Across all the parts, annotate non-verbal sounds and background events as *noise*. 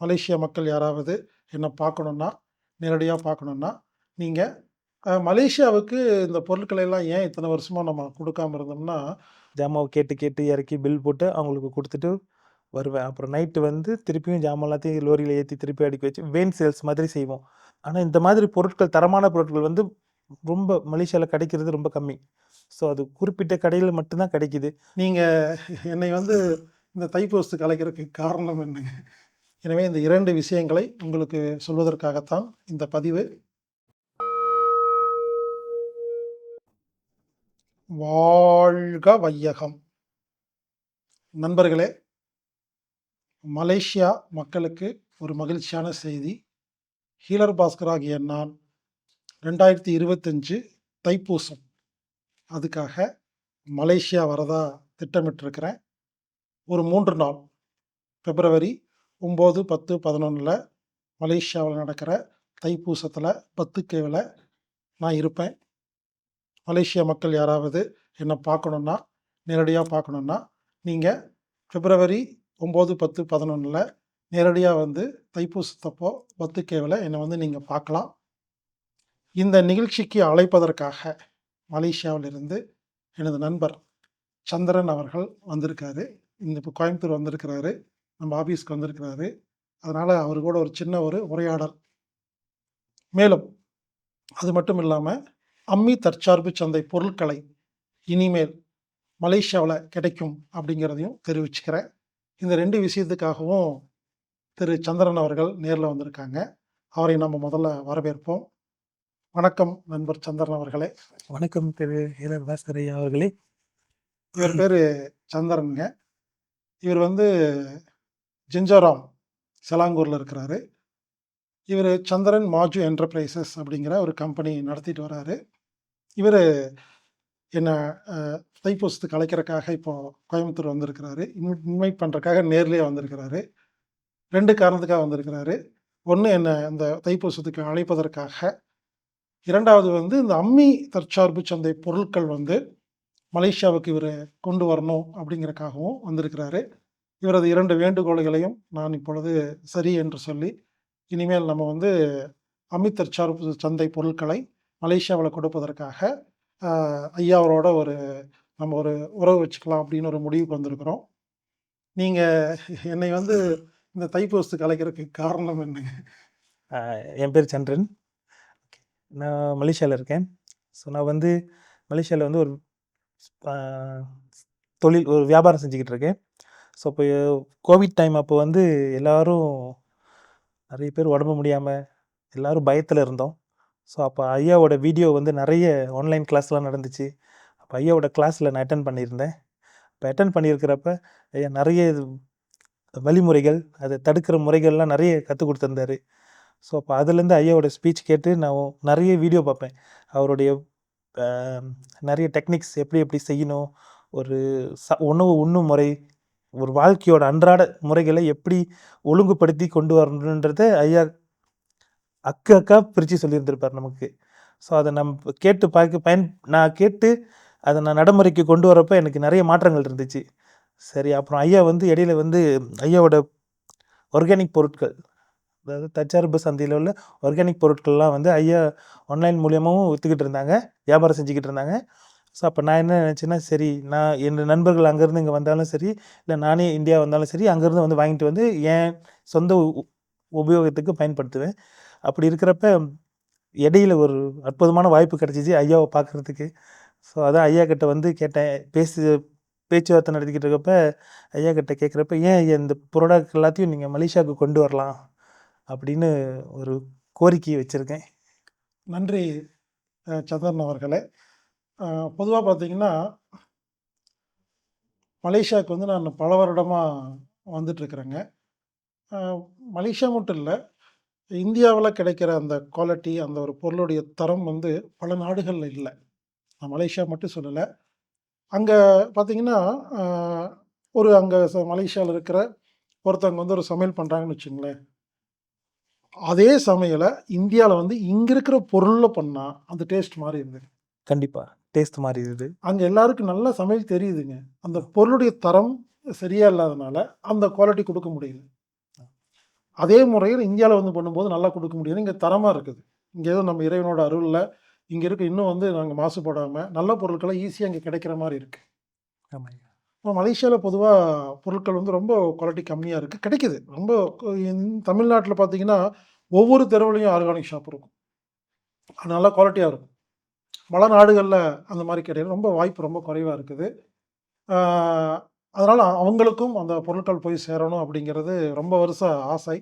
Malaysia மக்கள் யாராவது என்ன பார்க்கணுன்னா, நேரடியா பார்க்கணுன்னா, நீங்க அ மலேசியாவுக்கு இந்த பொருட்களை எல்லாம் ஏன் இத்தன வருஷமா நம்ம குடுக்காம இருந்தோம்னா, ஜாமாவ கேட்டு, கேட்டு இறக்கி பில் போட்டு அவங்களுக்கு குடுத்துட்டு வருவேன். அப்புறம் நைட்டு வந்து திருப்பியும் ஜாமான் எல்லாத்தையும் லோரியில ஏத்தி திருப்பி அடுக்கி வச்சு வேன் சேல்ஸ் மாதிரி செய்வோம். ஆனா இந்த மாதிரி பொருட்கள் தரமான பொருட்கள் வந்து ரொம்ப மலேசியால கிடைக்கிறது ரொம்ப கம்மி. ஸோ அது குறிப்பிட்ட கடையில மட்டும் தான் கிடைக்குது. நீங்க என்னை வந்து இந்த தைப்பூசத்துக்கு அழைக்கிறதுக்கு காரணம் என்னங்க? எனவே இந்த இரண்டு விஷயங்களை உங்களுக்கு சொல்வதற்காகத்தான் இந்த பதிவு. வாழ்க வையகம்! நண்பர்களே, மலேசியா மக்களுக்கு ஒரு மகிழ்ச்சியான செய்தி. ஹீலர் பாஸ்கர் ஆகிய நான் 2025 தைப்பூசம் அதுக்காக மலேசியா வரதா திட்டமிட்டிருக்கிறேன். ஒரு மூன்று நாள் பிப்ரவரி ஒம்பது பத்து பதினொன்றில் மலேசியாவில் நடக்கிற தைப்பூசத்தில் பத்துக்கேவில் நான் இருப்பேன். மலேசியா மக்கள் யாராவது என்னை பார்க்கணுன்னா, நேரடியாக பார்க்கணுன்னா, நீங்கள் பிப்ரவரி ஒம்பது பத்து பதினொன்றில் நேரடியாக வந்து தைப்பூசத்தப்போ பத்துக்கேவில் என்னை வந்து நீங்கள் பார்க்கலாம். இந்த நிகழ்ச்சிக்கு அழைப்பதற்காக மலேசியாவிலிருந்து எனது நண்பர் சந்திரன் அவர்கள் வந்திருக்காரு. இந்த இப்போ கோயம்புத்தூர் வந்திருக்கிறாரு. நம்ம ஆஃபீஸ்க்கு வந்திருக்கிறாரு. அதனால அவரு கூட ஒரு சின்ன ஒரு உரையாடல். மேலும் அது மட்டும் இல்லாம, அம்மி தற்சார்பு சந்தை பொருட்களை இனிமேல் மலேசியாவுல கிடைக்கும் அப்படிங்கிறதையும் தெரிவிச்சுக்கிறேன். இந்த 2 விஷயத்துக்காகவும் திரு சந்திரன் அவர்கள் நேர்ல வந்திருக்காங்க. அவரை நம்ம முதல்ல வரவேற்போம். வணக்கம் நண்பர் சந்திரன் அவர்களே. வணக்கம் திரு ஹீலர் பாஸ்கர் ஐயா அவர்களே. இவர் பேரு சந்திரன்ங்க. இவர் வந்து ஜிஞ்சோராம் செலாங்கூரில் இருக்கிறாரு. இவரு சந்திரன் மாஜு என்டர்பிரைசஸ் அப்படிங்கிற ஒரு கம்பெனி நடத்திட்டு வராரு. இவர் என்னை தைப்பூசத்துக்கு அழைக்கிறக்காக இப்போது கோயம்புத்தூர் வந்திருக்கிறாரு. இன்வைட் இன்வைட் நேர்லேயே வந்திருக்கிறாரு. ரெண்டு காரணத்துக்காக வந்திருக்கிறாரு. ஒன்று என்னை இந்த தைப்பூசத்துக்கு அழைப்பதற்காக. இரண்டாவது வந்து இந்த அம்மி தற்சார்பு சந்தை பொருட்கள் வந்து மலேசியாவுக்கு இவர் கொண்டு வரணும் அப்படிங்கிறக்காகவும் வந்திருக்கிறாரு. இவரது இரண்டு வேண்டுகோள்களையும் நான் இப்பொழுது சரி என்று சொல்லி, இனிமேல் நம்ம வந்து அமித்தர் சார்பு சந்தை பொருட்களை மலேசியாவில் கொடுப்பதற்காக ஐயாவரோட ஒரு நம்ம ஒரு உறவு வச்சுக்கலாம் அப்படின்னு ஒரு முடிவுக்கு வந்திருக்கிறோம். நீங்கள் என்னை வந்து இந்த தைப்பூசத்துக்கு அழைக்கிறதுக்கு காரணம் என்னங்க? என் பேர் சந்திரன். நான் மலேசியாவில் இருக்கேன். ஸோ நான் வந்து மலேசியாவில் வந்து ஒரு தொழில் ஒரு வியாபாரம் செஞ்சுக்கிட்டு இருக்கேன். ஸோ இப்போ கோவிட் டைம் அப்போ வந்து எல்லாரும் நிறைய பேர் உடம்பு முடியாமல் எல்லோரும் பயத்தில் இருந்தோம். ஸோ அப்போ ஐயாவோட வீடியோ வந்து நிறைய ஆன்லைன் கிளாஸ்லாம் நடந்துச்சு. அப்போ ஐயாவோட கிளாஸில் நான் அட்டன் பண்ணியிருந்தேன். இப்போ அட்டன் பண்ணியிருக்கிறப்ப, ஐயா நிறைய வழிமுறைகள், அதை தடுக்கிற முறைகள்லாம் நிறைய கற்றுக் கொடுத்துருந்தாரு ஸோ அப்போ அதுலேருந்து ஐயாவோட ஸ்பீச் கேட்டு நான் நிறைய வீடியோ பார்ப்பேன். அவருடைய நிறைய டெக்னிக்ஸ் எப்படி எப்படி செய்யணும், ஒரு ச உணவு உண்ணும் முறை, ஒரு வாழ்க்கையோட அன்றாட முறைகளை எப்படி ஒழுங்குபடுத்தி கொண்டு வரணுன்றத ஐயா அக்கு அக்கா பிரித்து சொல்லியிருந்திருப்பார் நமக்கு. ஸோ அதை நம்ம கேட்டு பார்க்க பயன் நான் கேட்டு அதை நான் நடைமுறைக்கு கொண்டு வரப்போ எனக்கு நிறைய மாற்றங்கள் இருந்துச்சு. சரி அப்புறம் ஐயா வந்து இடையில வந்து ஐயாவோட ஆர்கானிக் பொருட்கள், அதாவது தச்சார்பு சந்தையில் உள்ள ஆர்கானிக் பொருட்கள்லாம் வந்து ஐயா ஆன்லைன் மூலியமாகவும் விற்றுக்கிட்டு இருந்தாங்க. வியாபாரம் செஞ்சுக்கிட்டு இருந்தாங்க. ஸோ அப்போ நான் என்ன நினச்சேன்னா சரி நான் என்னோட நண்பர்கள் அங்கேருந்து இங்கே வந்தாலும் சரி, இல்லை நானே இந்தியா வந்தாலும் சரி, அங்கேருந்து வந்து வாங்கிட்டு வந்து என் சொந்த உபயோகத்துக்கு பயன்படுத்துவேன். அப்படி இருக்கிறப்ப இடையில ஒரு அற்புதமான வாய்ப்பு கிடச்சிச்சு ஐயாவை பார்க்கறதுக்கு. ஸோ அதான் ஐயா கிட்ட வந்து கேட்டேன். பேசி பேச்சுவார்த்தை நடத்திக்கிட்டு இருக்கப்ப, ஐயா கிட்ட கேட்குறப்ப "ஏன் இந்த ப்ராடக்ட் எல்லாத்தையும் நீங்கள் மலேசியாவுக்கு கொண்டு வரலாம்." அப்படின்னு ஒரு கோரிக்கை வச்சுருக்கேன் நன்றி சந்திரன் அவர்களே. பொதுவாக பார்த்தீங்கன்னா மலேசியாவுக்கு வந்து நான் பல வருடமாக வந்துட்டுருக்குறேங்க மலேசியா மட்டும் இல்லை இந்தியாவில் கிடைக்கிற அந்த குவாலிட்டி, அந்த ஒரு பொருளுடைய தரம் வந்து பல நாடுகளில் இல்லை. நான் மலேசியா மட்டும் சொல்லலை. அங்கே பார்த்தீங்கன்னா, ஒரு அங்கே ச இருக்கிற ஒருத்தவங்க வந்து ஒரு சமையல் பண்ணுறாங்கன்னு வச்சுக்கங்களேன். அதே சமையலை இந்தியாவில் வந்து இங்கே இருக்கிற பொருளில் பண்ணால் அந்த டேஸ்ட் மாதிரி இருந்தது கண்டிப்பாக டேஸ்ட் மாறிருது. அங்க எல்லாருக்கும் நல்லா சமையல் தெரியுதுங்க. அந்த பொருளுடைய தரம் சரியா இல்லாதனால, அந்த குவாலிட்டி குடுக்க முடியல. அதே முறையில் இந்தியாவில் வந்து பண்ணும்போது நல்லா கொடுக்க முடியாது. இங்கே தரமாக இருக்குது. இங்கே ஏதோ நம்ம இறைவனோட அருளில் இங்கே இருக்க. இன்னும் வந்து நாங்கள் மாசுபடாமல் நல்ல பொருட்களை ஈஸியாக இங்கே கிடைக்கிற மாதிரி இருக்குது ஆமாம் இப்போ மலேசியாவில் பொதுவாக பொருட்கள் வந்து ரொம்ப குவாலிட்டி கம்மியாக இருக்குது கிடைக்குது. ரொம்ப தமிழ்நாட்டில் பார்த்தீங்கன்னா ஒவ்வொரு தெருவுலையும் ஆர்கானிக் ஷாப் இருக்கும். அது நல்லா குவாலிட்டியாக இருக்கும். பல நாடுகளில் அந்த மாதிரி கிடையாது ரொம்ப வாய்ப்பு ரொம்ப குறைவாக இருக்குது. அதனால் அவங்களுக்கும் அந்த பொருட்கள் போய் சேரணும் அப்படிங்கிறது ரொம்ப வருஷ ஆசை.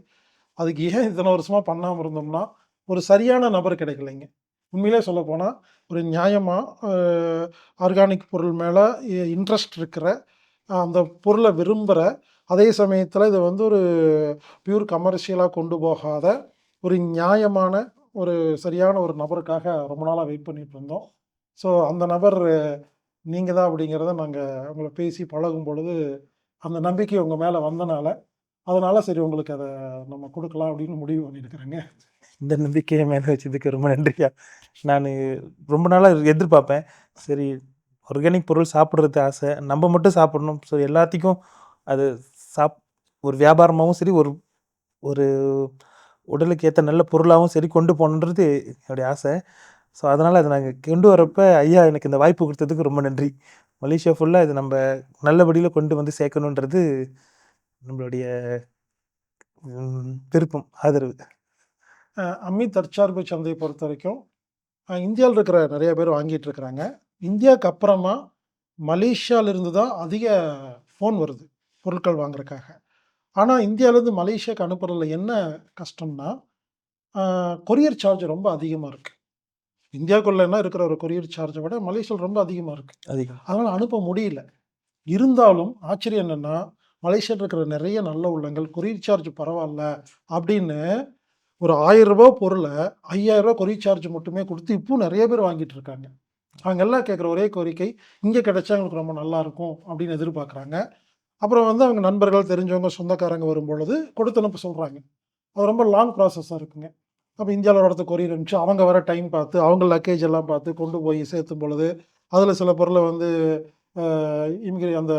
அதுக்கு ஏன் இத்தனை வருஷமாக பண்ணாமல் இருந்தோம்னா ஒரு சரியான நபர் கிடைக்கலைங்க. உண்மையிலே சொல்லப்போனால் ஒரு நியாயமாக ஆர்கானிக் பொருள் மேலே இன்ட்ரெஸ்ட் இருக்கிற அந்த பொருளை விரும்புகிற அதே சமயத்தில் இதை வந்து ஒரு பியூர் கமர்ஷியலாக கொண்டு போகாத ஒரு நியாயமான ஒரு சரியான ஒரு நபருக்காக ரொம்ப நாளாக வெயிட் பண்ணிட்டு இருந்தோம். ஸோ அந்த நபர் நீங்கள் தான் அப்படிங்கிறத நாங்கள் உங்களை பேசி பழகும் பொழுது அந்த நம்பிக்கை உங்கள் மேலே வந்தனால அதனால் சரி உங்களுக்கு அதை நம்ம கொடுக்கலாம் அப்படின்னு முடிவு பண்ணியிருக்கிறேங்க. இந்த நம்பிக்கையை மேலே வச்சதுக்கு ரொம்ப நன்றியா. நான் ரொம்ப நாளாக எதிர்பார்ப்பேன். சரி ஆர்கானிக் பொருள் சாப்பிட்றது ஆசை. நம்ம மட்டும் சாப்பிடணும். ஸோ எல்லாத்துக்கும் அது சாப் ஒரு வியாபாரமாகவும் சரி ஒரு ஒரு உடலுக்கு ஏற்ற நல்ல பொருளாகவும் சரி கொண்டு போகணுன்றது என்னுடைய ஆசை. ஸோ அதனால் அதை நாங்கள் கொண்டு வரப்போ ஐயா எனக்கு இந்த வாய்ப்பு கொடுத்ததுக்கு ரொம்ப நன்றி. மலேசியா ஃபுல்லாக இது நம்ம நல்லபடியில் கொண்டு வந்து சேர்க்கணுன்றது நம்மளுடைய விருப்பம் ஆதரவு. அம்மி தற்சார்பு சந்தையை பொறுத்த வரைக்கும் இந்தியாவில் இருக்கிற நிறைய பேர் வாங்கிட்டு இருக்கிறாங்க. இந்தியாவுக்கு அப்புறமா மலேசியாவிலிருந்து தான் அதிக ஃபோன் வருது பொருட்கள் வாங்குறதுக்காக. ஆனால் இந்தியாவிலேருந்து மலேசியாவுக்கு அனுப்புறதுல என்ன கஷ்டம்னா கொரியர் சார்ஜ் ரொம்ப அதிகமாக இருக்குது இந்தியாவுக்குள்ளேனா இருக்கிற ஒரு கொரியர் சார்ஜை விட மலேசியாவில் ரொம்ப அதிகமாக இருக்குது அதிகம். அதனால் அனுப்ப முடியல. இருந்தாலும் ஆச்சரியம் என்னென்னா மலேசியாவில் இருக்கிற நிறைய நல்ல உள்ளங்கள் கொரியர் சார்ஜ் பரவாயில்ல அப்படின்னு ஒரு ஆயிரம் ரூபாய் பொருளை ஐயாயிரம் ரூபாய் கொரியர் சார்ஜ் மட்டுமே கொடுத்து இப்போ நிறைய பேர் வாங்கிட்டு இருக்காங்க. அவங்க எல்லாம் கேட்குற ஒரே கோரிக்கை இங்கே கிடைச்சா எங்களுக்கு ரொம்ப நல்லா இருக்கும் அப்படின்னு எதிர்பார்க்குறாங்க. அப்புறம் வந்து அவங்க நண்பர்கள் தெரிஞ்சவங்க சொந்தக்காரங்க வரும் பொழுது கொடுத்து அனுப்ப சொல்கிறாங்க அது ரொம்ப லாங் ப்ராசஸாக இருக்குங்க. அப்போ இந்தியாவில் ஒரு இடத்த கொரியர் அனுப்பிச்சு அவங்க வர டைம் பார்த்து அவங்க லக்கேஜ் எல்லாம் பார்த்து கொண்டு போய் சேர்த்தும் பொழுது அதில் சில பொருளை வந்து இமிகிரே அந்த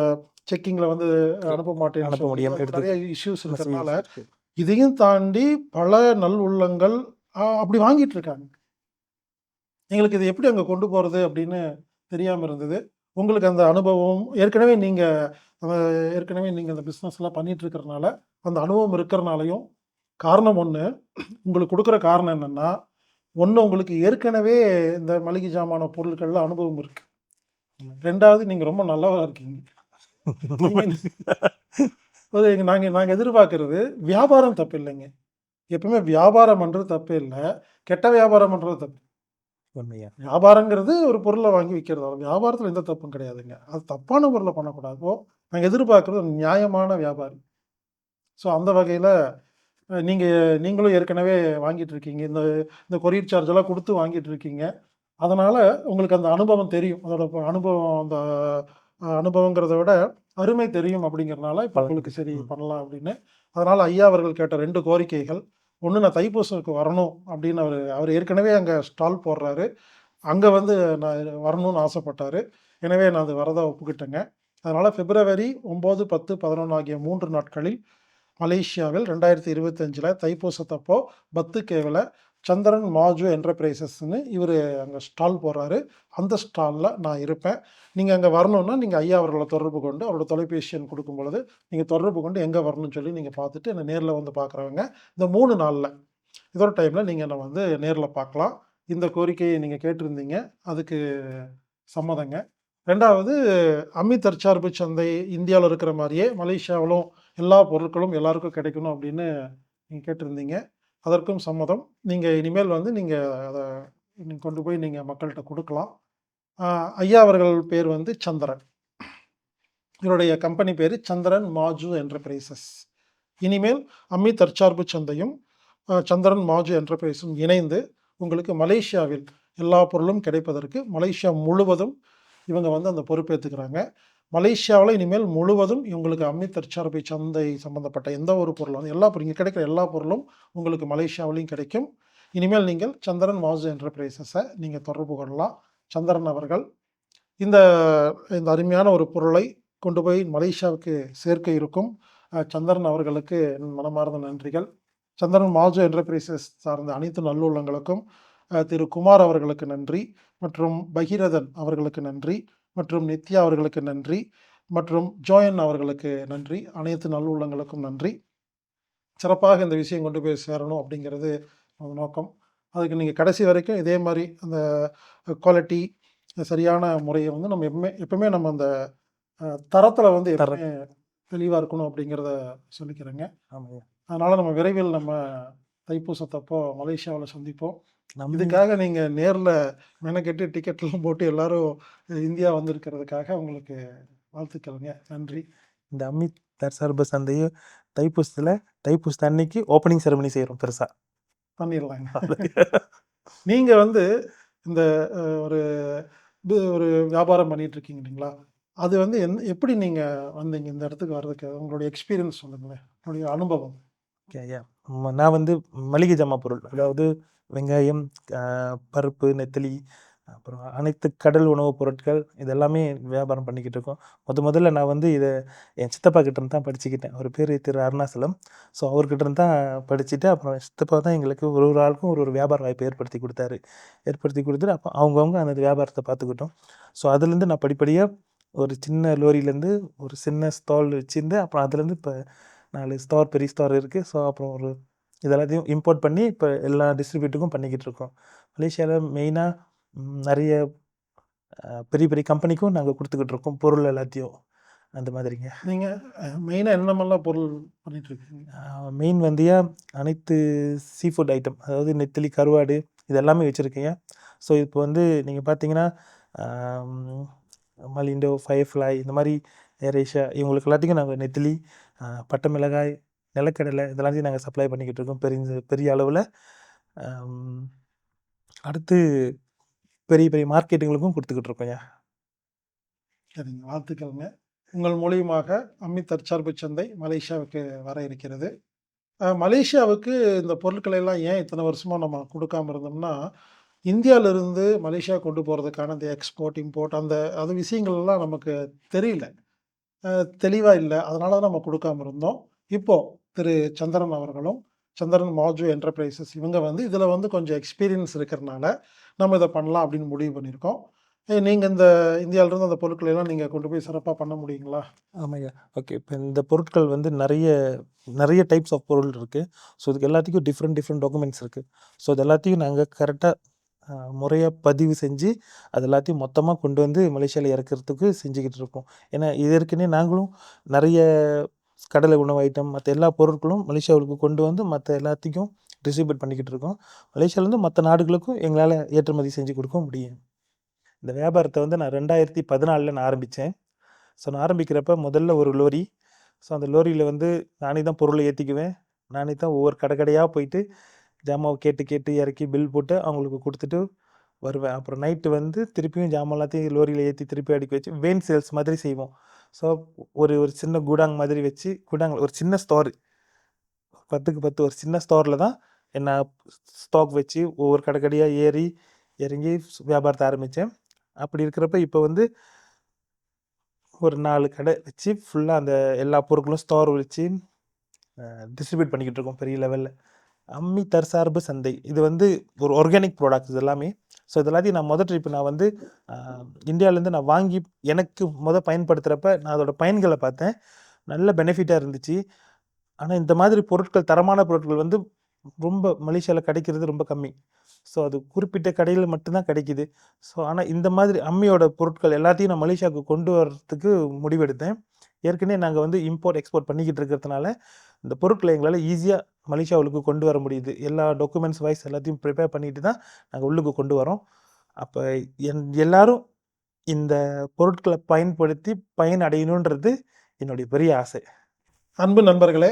செக்கிங்கில் வந்து அனுப்ப மாட்டேன்னு அனுப்ப முடியாம நிறைய இஷ்யூஸ் இருக்கிறதுனால இதையும் தாண்டி பல நல் உள்ளங்கள் அப்படி வாங்கிட்டு இருக்காங்க. எங்களுக்கு இது எப்படி அங்கே கொண்டு போகிறது அப்படின்னு தெரியாமல் இருந்தது. உங்களுக்கு அந்த அனுபவம் ஏற்கனவே நீங்கள் ஏற்கனவே நீங்கள் அந்த பிஸ்னஸ்லாம் பண்ணிட்டு இருக்கிறனால அந்த அனுபவம் இருக்கிறனாலையும் காரணம் ஒன்று உங்களுக்கு கொடுக்குற காரணம் என்னென்னா ஒன்று உங்களுக்கு ஏற்கனவே இந்த மளிகை ஜாமான பொருட்களில் அனுபவம் இருக்குது ரெண்டாவது நீங்கள் ரொம்ப நல்லவராக இருக்கீங்க. நாங்கள் நாங்கள் எதிர்பார்க்கறது வியாபாரம் தப்பு இல்லைங்க. எப்பவுமே வியாபாரம் பண்ணுறது தப்பு இல்லை. கெட்ட வியாபாரம் பண்ணுறது தப்பு. உண்மையா? வியாபாரங்கிறது ஒரு பொருளை வாங்கி விற்கிறது வியாபாரத்தில் எந்த தப்பும் கிடையாதுங்க. அது தப்பான பொருளை பண்ணக்கூடாது. நாங்கள் எதிர்பார்க்குறது ஒரு நியாயமான வியாபாரி. ஸோ அந்த வகையில் நீங்கள் நீங்களும் ஏற்கனவே வாங்கிட்டு இருக்கீங்க. இந்த இந்த கொரியர் சார்ஜ் எல்லாம் கொடுத்து வாங்கிட்டு இருக்கீங்க. அதனால் உங்களுக்கு அந்த அனுபவம் தெரியும். அதோட அனுபவம் அந்த அனுபவங்கிறத விட அருமை தெரியும் அப்படிங்கிறனால இப்போ உங்களுக்கு சரி. பண்ணலாம் அப்படின்னு. அதனால் ஐயா அவர்கள் கேட்ட ரெண்டு கோரிக்கைகள். ஒன்று நான் தைப்பூசத்துக்கு வரணும் அப்படின்னு அவர் அவர் ஏற்கனவே அங்கே ஸ்டால் போடுறாரு. அங்கே வந்து நான் வரணும்னு ஆசைப்பட்டார். எனவே நான் அது வரதா ஒப்புக்கிட்டேங்க. அதனால் பிப்ரவரி ஒம்பது பத்து பதினொன்று ஆகிய மூன்று நாட்களில் மலேசியாவில் ரெண்டாயிரத்தி இருபத்தஞ்சில் தைப்பூசத்தப்போ பத்து கேவில் சந்திரன் மாஜு என்டர்பிரைசஸ்னு இவர் அங்கே ஸ்டால் போகிறாரு அந்த ஸ்டாலில் நான் இருப்பேன். நீங்கள் அங்கே வரணுன்னா நீங்கள் ஐயா அவர்களை தொடர்பு கொண்டு அவரோட தொலைபேசி எண் கொடுக்கும் பொழுது நீங்கள் தொடர்பு கொண்டு எங்கே வரணும்னு சொல்லி நீங்கள் பார்த்துட்டு என்னை நேரில் வந்து பார்க்குறவங்க இந்த மூணு நாளில். இதோட டைமில் நீங்கள் என்னை வந்து நேரில் பார்க்கலாம். இந்த கோரிக்கையை நீங்கள் கேட்டிருந்தீங்க. அதுக்கு சம்மதங்க. ரெண்டாவது அம்மி தற்சார்பு சந்தை இந்தியாவில் இருக்கிற மாதிரியே மலேசியாவிலும் எல்லா பொருட்களும் எல்லாருக்கும் கிடைக்கணும் அப்படின்னு நீங்கள் கேட்டிருந்தீங்க. அதற்கும் சம்மதம். நீங்கள் இனிமேல் வந்து நீங்கள் அதை நீங்கள் கொண்டு போய் நீங்கள் மக்கள்கிட்ட கொடுக்கலாம். ஐயா அவர்கள் பேர் வந்து சந்திரன். இவருடைய கம்பெனி பேர் சந்திரன் மாஜு என்டர்பிரைசஸ். இனிமேல் அம்மி தற்சார்பு சந்தையும் சந்திரன் மாஜு என்டர்பிரைஸும் இணைந்து உங்களுக்கு மலேசியாவில் எல்லா பொருளும் கிடைப்பதற்கு மலேசியா முழுவதும் இவங்க வந்து அந்த பொறுப்பேற்றுக்கிறாங்க மலேசியாவில் இனிமேல் முழுவதும் இவங்களுக்கு அம்னி தற்சார்பை சந்தை சம்பந்தப்பட்ட எந்த ஒரு பொருளும் எல்லா பொருள் இங்கே கிடைக்கிற எல்லா பொருளும் உங்களுக்கு மலேசியாவிலையும் கிடைக்கும். இனிமேல் நீங்கள் சந்திரன் மாஜு என்டர்பிரைசஸை நீங்கள் தொடர்பு கொள்ளலாம். சந்திரன் அவர்கள் இந்த இந்த அருமையான ஒரு பொருளை கொண்டு போய் மலேசியாவுக்கு சேர்க்க இருக்கும். சந்திரன் அவர்களுக்கு மனமார்ந்த நன்றிகள். சந்திரன் மாஜோ என்டர்பிரைசஸ் சார்ந்த அனைத்து நல்லுள்ளங்களுக்கும் திரு குமார் அவர்களுக்கு நன்றி மற்றும் பகீரதன் அவர்களுக்கு நன்றி. மற்றும் நித்யா அவர்களுக்கு நன்றி. மற்றும் ஜோயன் அவர்களுக்கு நன்றி. அனைத்து நல்லுள்ளங்களுக்கும் நன்றி. சிறப்பாக இந்த விஷயம் கொண்டு போய் சேரணும் அப்படிங்கிறது நோக்கம். அதுக்கு நீங்கள் கடைசி வரைக்கும் இதே மாதிரி அந்த குவாலிட்டி சரியான முறையை வந்து நம்ம எப்பவுமே எப்பவுமே நம்ம அந்த தரத்தில் வந்து எப்பவுமே தெளிவாக இருக்கணும் அப்படிங்கிறத சொல்லிக்கிறேங்க. அதனால் நம்ம விரைவில் நம்ம தைப்பூசத்தப்போ மலேசியாவில் சந்திப்போம். இதுக்காக நீங்கள் நேரில் மெனக்கெட்டு டிக்கெட்லாம் போட்டு எல்லாரும் இந்தியா வந்திருக்கிறதுக்காக உங்களுக்கு வாழ்த்துக்கள்ங்க. நன்றி. இந்த அம்மி தற்சார்பு சந்தையும் தைப்பூசத்தில் தைப்பூசத்து அன்னைக்கு ஓப்பனிங் செரமனி செய்கிறோம் பெருசாக பண்ணிடலாங்க. *laughs* நீங்கள் வந்து இந்த ஒரு ஒரு வியாபாரம் பண்ணிட்டு இருக்கீங்க இல்லைங்களா? அது வந்து எந்த எப்படி நீங்கள் வந்தீங்க இந்த இடத்துக்கு வர்றதுக்கு? உங்களுடைய எக்ஸ்பீரியன்ஸ் சொல்லுங்களேன். உங்களுடைய அனுபவம். ஓகே ஐயா. நான் வந்து மளிகை ஜாமா பொருள். அதாவது வெங்காயம் பருப்பு நெத்திலி அப்புறம் அனைத்து கடல் உணவுப் பொருட்கள் இதெல்லாமே வியாபாரம் பண்ணிக்கிட்டு இருக்கோம். முத முதல்ல நான் வந்து இதை என் சித்தப்பா கிட்டேருந்து தான் படிச்சுக்கிட்டேன். அவர் பேர் திரு அருணாசலம். ஸோ அவர்கிட்டேருந்து தான் படிச்சுட்டு அப்புறம் சித்தப்பா தான் எங்களுக்கு ஒரு ஒரு ஆளுக்கும் ஒரு ஒரு வியாபார வாய்ப்பு ஏற்படுத்தி கொடுத்தாரு. ஏற்படுத்தி கொடுத்துட்டு அப்போ அவங்கவுங்க அந்த வியாபாரத்தை பார்த்துக்கிட்டோம். ஸோ அதுலேருந்து நான் படிப்படியாக ஒரு சின்ன லோரியிலேருந்து ஒரு சின்ன ஸ்டால் வச்சுருந்து அப்புறம் அதுலேருந்து இப்போ நாலு ஸ்டார் பெரிய ஸ்டார் இருக்குது ஸோ அப்புறம் ஒரு இதெல்லாத்தையும் இம்போர்ட் பண்ணி இப்போ எல்லா டிஸ்ட்ரிபியூட்டுக்கும் பண்ணிக்கிட்டு இருக்கோம். மலேசியாவில் மெயினாக நிறைய பெரிய பெரிய கம்பெனிக்கும் நாங்கள் கொடுத்துக்கிட்டு இருக்கோம். பொருள் எல்லாத்தையும். அந்த மாதிரிங்க. நீங்கள் மெயினாக என்னமெல்லாம் பொருள் பண்ணிட்டு இருக்கீங்க? மெயின் வந்துயா அனைத்து சீ ஃபுட் ஐட்டம் அதாவது நெத்திலி கருவாடு இது எல்லாமே வச்சுருக்கீங்க. ஸோ இப்போ வந்து நீங்கள் பார்த்தீங்கன்னா மலிண்டோ ஃபயர்ஃப்ளை இந்த மாதிரி ஏரேஷா இவங்களுக்கு எல்லாத்துக்கும் நாங்கள் நெத்திலி பட்டை மிளகாய் நிலக்கடலை இதெல்லாத்தையும் நாங்கள் சப்ளை பண்ணிக்கிட்டு இருக்கோம். பெரிய பெரிய அளவில். அடுத்து பெரிய பெரிய மார்க்கெட்டுங்களுக்கும் கொடுத்துக்கிட்டு இருக்கோம் ஐயா. சரிங்க. வாழ்த்துக்கள்ங்க. உங்கள் மூலியமாக அம்மி தற்சார்பு சந்தை மலேசியாவுக்கு வர இருக்கிறது. மலேசியாவுக்கு இந்த பொருட்களை எல்லாம் ஏன் இத்தனை வருஷமாக நம்ம கொடுக்காம இருந்தோம்னா இந்தியாவிலிருந்து மலேசியா கொண்டு போகிறதுக்கான இந்த எக்ஸ்போர்ட் இம்போர்ட் அந்த அது விஷயங்கள்லாம் நமக்கு தெரியல. தெளிவாக இல்லை. அதனால தான் நம்ம கொடுக்காம இருந்தோம். இப்போது திரு சந்திரன் அவர்களும் சந்திரன் மாஜு என்டர்பிரைசஸ் இவங்க வந்து இதில் வந்து கொஞ்சம் எக்ஸ்பீரியன்ஸ் இருக்கிறனால நம்ம இதை பண்ணலாம் அப்படின்னு முடிவு பண்ணியிருக்கோம். நீங்கள் இந்த இந்தியாவிலிருந்து அந்த பொருட்களை எல்லாம் நீங்கள் கொண்டு போய் சிறப்பாக பண்ண முடியுங்களா? ஆமாய்யா. ஓகே. இப்போ இந்த பொருட்கள் வந்து நிறைய நிறைய டைப்ஸ் ஆஃப் பொருள் இருக்குது ஸோ இதுக்கு எல்லாத்துக்கும் டிஃப்ரெண்ட் டிஃப்ரெண்ட் டாக்குமெண்ட்ஸ் இருக்குது ஸோ இது எல்லாத்தையும் நாங்கள் கரெக்டாக முறையாக பதிவு செஞ்சு அது எல்லாத்தையும் மொத்தமாக கொண்டு வந்து மலேசியாவில் இறக்கிறதுக்கு செஞ்சுக்கிட்டு இருக்கோம். ஏன்னா இது ஏற்கனவே நாங்களும் நிறைய கடலை உணவு ஐட்டம் மற்ற எல்லா பொருட்களும் மலேசியாவுக்கு கொண்டு வந்து மற்ற எல்லாத்தையும் டிஸ்ட்ரிபியூட் பண்ணிக்கிட்டு இருக்கோம். மலேசியாவிலேருந்து மற்ற நாடுகளுக்கும் எங்களால் ஏற்றுமதி செஞ்சு கொடுக்க முடியும். இந்த வியாபாரத்தை வந்து நான் ரெண்டாயிரத்தி பதினாலில் நான் ஆரம்பித்தேன் ஸோ நான் ஆரம்பிக்கிறப்ப முதல்ல ஒரு லோரி ஸோ அந்த லோரியில் வந்து நானே தான் பொருளை ஏற்றிக்குவேன் நானே தான் ஒவ்வொரு கடை கடையாக போயிட்டு ஜாமாவை கேட்டு கேட்டு இறக்கி பில் போட்டு அவங்களுக்கு கொடுத்துட்டு வருவேன். அப்புறம் நைட்டு வந்து திருப்பியும் ஜாமான் எல்லாத்தையும் லோரியில் ஏற்றி திருப்பி அடுக்கி வச்சு வெயின் சேல்ஸ் மாதிரி செய்வோம். ஸோ ஒரு ஒரு சின்ன குடாங் மாதிரி வச்சு குடாங் ஒரு சின்ன ஸ்டோர் பத்துக்கு பத்து ஒரு சின்ன ஸ்டோரில் தான் என்ன ஸ்டாக் வச்சு ஒவ்வொரு கடைக்கடியாக ஏறி இறங்கி வியாபாரத்தை ஆரம்பித்தேன். அப்படி இருக்கிறப்ப இப்போ வந்து ஒரு நாலு கடை வச்சு ஃபுல்லாக அந்த எல்லா பொருட்களும் ஸ்டோர் வச்சு டிஸ்ட்ரிபியூட் பண்ணிக்கிட்டு இருக்கோம் பெரிய லெவலில் அம்மி தற்சார்பு சந்தை. இது வந்து ஒரு ஆர்கானிக் ப்ராடக்ட்ஸ் இது எல்லாமே. ஸோ இதெல்லாத்தையும் நான் முதல் ட்ரிப் நான் வந்து இந்தியாவிலேருந்து நான் வாங்கி எனக்கு முதல் பயன்படுத்துகிறப்ப நான் அதோட பயன்களை பார்த்தேன். நல்ல பெனிஃபிட்டாக இருந்துச்சு. ஆனால் இந்த மாதிரி பொருட்கள் தரமான பொருட்கள் வந்து ரொம்ப மலேசியாவில் கிடைக்கிறது ரொம்ப கம்மி. ஸோ அது குறிப்பிட்ட கடையில் மட்டும்தான் கிடைக்கிது. ஸோ ஆனால் இந்த மாதிரி அம்மியோட பொருட்கள் எல்லாத்தையும் நான் மலேசியாவுக்கு கொண்டு வரத்துக்கு முடிவெடுத்தேன். ஏற்கனவே நாங்கள் வந்து இம்போர்ட் எக்ஸ்போர்ட் பண்ணிக்கிட்டு இருக்கிறதுனால இந்த பொருட்களை எங்களால் ஈஸியாக மலேசியாவுக்கு கொண்டு வர முடியுது. எல்லா டாக்குமெண்ட்ஸ் வைஸ் எல்லாத்தையும் ப்ரிப்பேர் பண்ணிட்டு தான் நாங்கள் உள்ளுக்கு கொண்டு வரோம். அப்போ என் எல்லாரும் இந்த பொருட்களை பயன்படுத்தி பயன் அடையணுன்றது என்னுடைய பெரிய ஆசை. அன்பு நண்பர்களே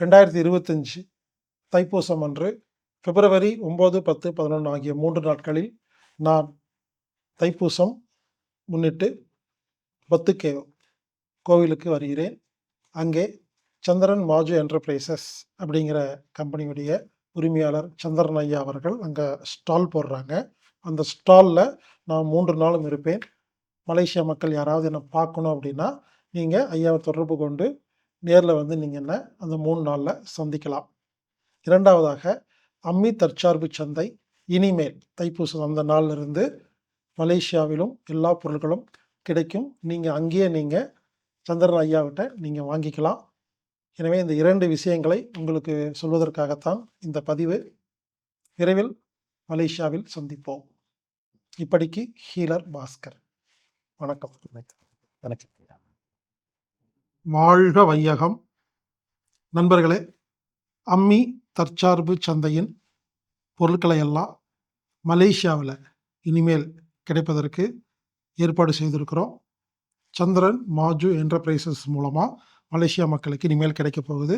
ரெண்டாயிரத்தி இருபத்தஞ்சு தைப்பூசம் அன்று பிப்ரவரி ஒம்பது பத்து பதினொன்று ஆகிய மூன்று நாட்களில் நான் தைப்பூசம் முன்னிட்டு பத்துக்கே கோவிலுக்கு வருகிறேன். அங்கே சந்திரன் மாஜு என்டர்பிரைசஸ் அப்படிங்கிற கம்பெனியுடைய உரிமையாளர் சந்திரன் ஐயா அவர்கள் அங்கே ஸ்டால் போடுறாங்க. அந்த ஸ்டாலில் நான் மூன்று நாளும் இருப்பேன். மலேசியா மக்கள் யாராவது என்னை பார்க்கணும் அப்படின்னா நீங்கள் ஐயாவை தொடர்பு கொண்டு நேரில் வந்து நீங்கள் என்ன அந்த மூணு நாளில் சந்திக்கலாம். இரண்டாவதாக அம்மி தற்சார்பு சந்தை இனிமேல் தைப்பூசம் அந்த நாள்ல இருந்து மலேசியாவிலும் எல்லா பொருட்களும் கிடைக்கும். நீங்கள் அங்கேயே நீங்கள் சந்திரன் ஐயாவிட்ட நீங்கள் வாங்கிக்கலாம். எனவே இந்த இரண்டு விஷயங்களை உங்களுக்கு சொல்வதற்காகத்தான் இந்த பதிவு விரைவில் மலேசியாவில் சந்திப்போம். இப்படிக்கு ஹீலர் பாஸ்கர். வணக்கம் வணக்கம். வாழ்க வையகம். நண்பர்களே அம்மி தற்சார்பு சந்தையின் பொருட்களை எல்லாம் மலேசியாவில் இனிமேல் கிடைப்பதற்கு ஏற்பாடு செய்திருக்கிறோம். சந்திரன் மாஜு என்டர்பிரைசஸ் மூலமாக மலேசியா மக்களுக்கு இனிமேல் கிடைக்கப் போகுது.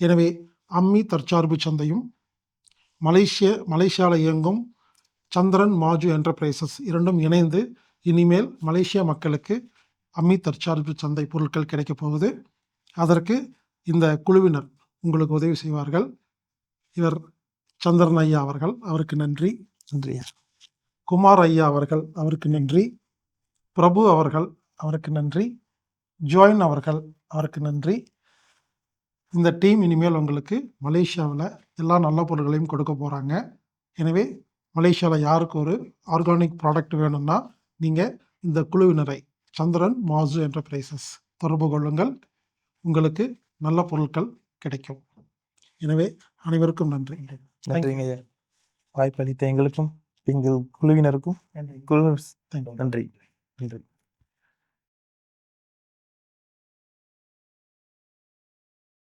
எனவே அம்மி தற்சார்பு சந்தையும் மலேசிய மலேசியாவில் இயங்கும் சந்திரன் மாஜு என்டர்பிரைசஸ் இரண்டும் இணைந்து இனிமேல் மலேசியா மக்களுக்கு அம்மி தற்சார்பு சந்தை பொருட்கள் கிடைக்கப் போகுது. அதற்கு இந்த குழுவினர் உங்களுக்கு உதவி செய்வார்கள். இவர் சந்திரன் ஐயா அவர்கள் அவருக்கு நன்றி. நன்றியா? குமார் ஐயா அவர்கள் அவருக்கு நன்றி. பிரபு அவர்கள் அவருக்கு நன்றி. ஜோயின் அவர்கள் அவருக்கு நன்றி. இந்த டீம் இனிமேல் உங்களுக்கு மலேசியாவில் எல்லா நல்ல பொருட்களையும் கொடுக்க போகிறாங்க எனவே மலேசியாவில் யாருக்கு ஒரு ஆர்கானிக் ப்ராடக்ட் வேணும்னா நீங்கள் இந்த குழுவினரை சந்திரன் மாசு என்டர்பிரைசஸ் தொடர்பு கொள்ளுங்கள். உங்களுக்கு நல்ல பொருட்கள் கிடைக்கும். எனவே அனைவருக்கும் நன்றி. நன்றிங்க. வாய்ப்பளித்த எங்களுக்கும் எங்கள் குழுவினருக்கும் குழு தேங்க்யூ நன்றி. நன்றி.